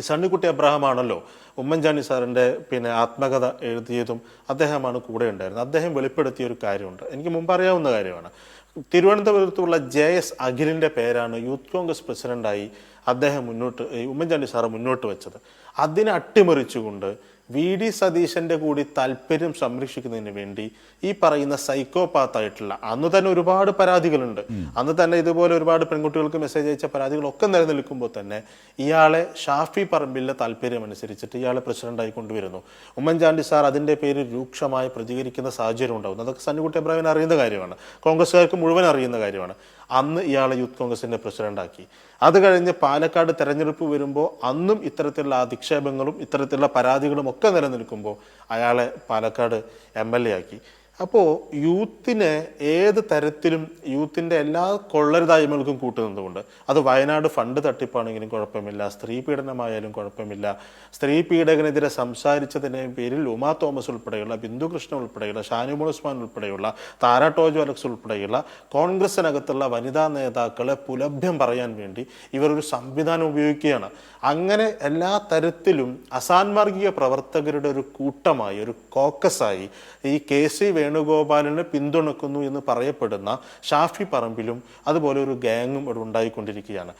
Sunnykutty Abraham ആണല്ലോ ഉമ്മൻചാണ്ടി സാറിന്റെ പിന്നെ ആത്മകഥ എഴുതിയതും അദ്ദേഹമാണ് കൂടെ ഉണ്ടായിരുന്നത്. അദ്ദേഹം വെളിപ്പെടുത്തിയ ഒരു കാര്യമുണ്ട്. എനിക്ക് മുമ്പ് അറിയാവുന്ന കാര്യമാണ്. തിരുവനന്തപുരത്തുള്ള ജെ എസ് അഖിലിന്റെ പേരാണ് യൂത്ത് കോൺഗ്രസ് പ്രസിഡന്റായി അദ്ദേഹം മുന്നോട്ട് ഉമ്മൻചാണ്ടി സാറ് മുന്നോട്ട് വെച്ചത്. അതിനെ അട്ടിമറിച്ചുകൊണ്ട് വി ഡി സതീശന്റെ കൂടി താല്പര്യം സംരക്ഷിക്കുന്നതിന് വേണ്ടി ഈ പറയുന്ന സൈക്കോപാത്തായിട്ടുള്ള അന്ന് തന്നെ ഒരുപാട് പരാതികളുണ്ട്. അന്ന് തന്നെ ഇതുപോലെ ഒരുപാട് പെൺകുട്ടികൾക്ക് മെസ്സേജ് അയച്ച പരാതികളൊക്കെ നിലനിൽക്കുമ്പോൾ തന്നെ ഇയാളെ ഷാഫി പറമ്പിലെ താല്പര്യം അനുസരിച്ചിട്ട് ഇയാളെ പ്രസിഡന്റായി കൊണ്ടുവരുന്നു. ഉമ്മൻചാണ്ടി സാർ അതിന്റെ പേരിൽ രൂക്ഷമായി പ്രതികരിക്കുന്ന സാഹചര്യം ഉണ്ടാകുന്നു. അതൊക്കെ സന്നിക്കുട്ടി അബ്രാഹിമിന് അറിയുന്ന കാര്യമാണ്. കോൺഗ്രസ്സുകാർക്ക് മുഴുവൻ അറിയുന്ന കാര്യമാണ്. അന്ന് ഇയാളെ യൂത്ത് കോൺഗ്രസിന്റെ പ്രസിഡന്റാക്കി. അത് കഴിഞ്ഞ് പാലക്കാട് തെരഞ്ഞെടുപ്പ് വരുമ്പോൾ അന്നും ഇത്തരത്തിലുള്ള അധിക്ഷേപങ്ങളും ഇത്തരത്തിലുള്ള പരാതികളും ഒക്കെ നിലനിൽക്കുമ്പോൾ അയാളെ പാലക്കാട് എം എൽ എ ആക്കി. അപ്പോൾ യൂത്തിനെ ഏത് തരത്തിലും യൂത്തിന്റെ എല്ലാ കൊള്ളരുതായ്മകൾക്കും കൂട്ടുന്നതുകൊണ്ട് അത് വയനാട് ഫണ്ട് തട്ടിപ്പാണെങ്കിലും കുഴപ്പമില്ല സ്ത്രീ പീഡനമായാലും കുഴപ്പമില്ല. സ്ത്രീ പീഡകനെതിരെ സംസാരിച്ചതിന്റെ പേരിൽ ഉമാ തോമസ് ഉൾപ്പെടെയുള്ള ബിന്ദു കൃഷ്ണ ഉൾപ്പെടെയുള്ള ഷാനിമോൾ ഉസ്മാൻ ഉൾപ്പെടെയുള്ള താര ടോജോ അലക്സ് ഉൾപ്പെടെയുള്ള കോൺഗ്രസിനകത്തുള്ള വനിതാ നേതാക്കളെ പുലഭ്യം പറയാൻ വേണ്ടി ഇവർ ഒരു സംവിധാനം ഉപയോഗിക്കുകയാണ്. അങ്ങനെ എല്ലാ തരത്തിലും അസാൻമാർഗിക പ്രവർത്തകരുടെ ഒരു കൂട്ടമായി ഒരു കോക്കസായി ഈ കെ സി വേണുഗോപാലിനെ പിന്തുണക്കുന്നു എന്ന് പറയപ്പെടുന്ന ഷാഫി പറമ്പിലും അതുപോലെ ഒരു ഗാങ്ങും ഇവിടെ ഉണ്ടായിക്കൊണ്ടിരിക്കുകയാണ്.